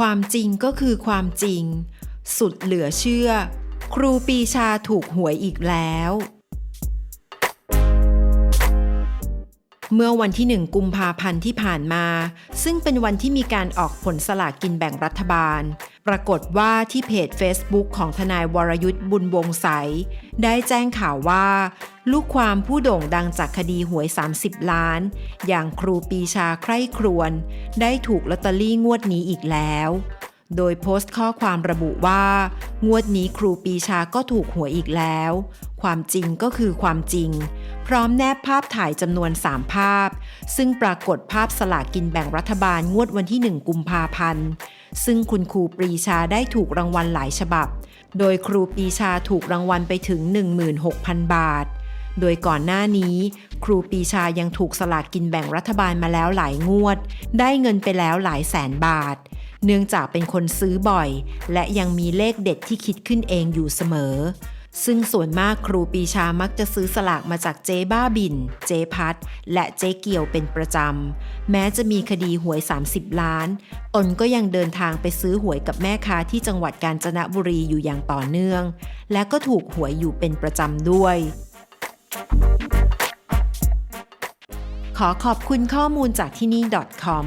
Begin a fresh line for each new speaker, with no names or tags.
ความจริงก็คือความจริง สุดเหลือเชื่อ ครูปีชาถูกหวยอีกแล้ว เมื่อวันที่หนึ่งกุมภาพันธ์ที่ผ่านมา ซึ่งเป็นวันที่มีการออกผลสลากกินแบ่งรัฐบาล ปรากฏว่าที่เพจ Facebook ของทนายวรยุทธ์บุญวงใส ได้แจ้งข่าวว่า ลูกความผู้โด่งดังจากคดีหวย 30 ล้าน อย่างครูปีชาใคร่ครวญได้ถูกลอตเตอรี่งวดนี้อีกแล้ว โดยโพสต์ข้อความระบุว่า งวดนี้ครูปีชาก็ถูกหวยอีกแล้ว ความจริงก็คือความจริง พร้อมแนบภาพถ่ายจำนวน 3 ภาพ ซึ่งปรากฏภาพสลากกินแบ่งรัฐบาลงวดวันที่ 1 กุมภาพันธ์ ซึ่งคุณครูปรีชาได้ถูกรางวัลหลายฉบับ โดยครูปรีชาถูกรางวัลไปถึง 16,000 บาท โดยก่อนหน้านี้ ครูปีชายังถูกสลากกินแบ่งรัฐบาลมาแล้วหลายงวด ได้เงินไปแล้วหลายแสนบาท เนื่องจากเป็นคนซื้อบ่อย และยังมีเลขเด็ดที่คิดขึ้นเองอยู่เสมอ ซึ่งส่วนมากครูปีชามักจะซื้อสลากมาจากเจ๊บ้าบิน เจ๊พัด และเจ๊เกี่ยวเป็นประจำ แม้จะมีคดีหวย 30 ล้าน ตนก็ยังเดินทางไปซื้อหวยกับแม่ค้าที่จังหวัดกาญจนบุรีอยู่อย่างต่อเนื่อง และก็ถูกหวยอยู่เป็นประจำด้วย ขอขอบคุณข้อมูลจากที่นี่ .com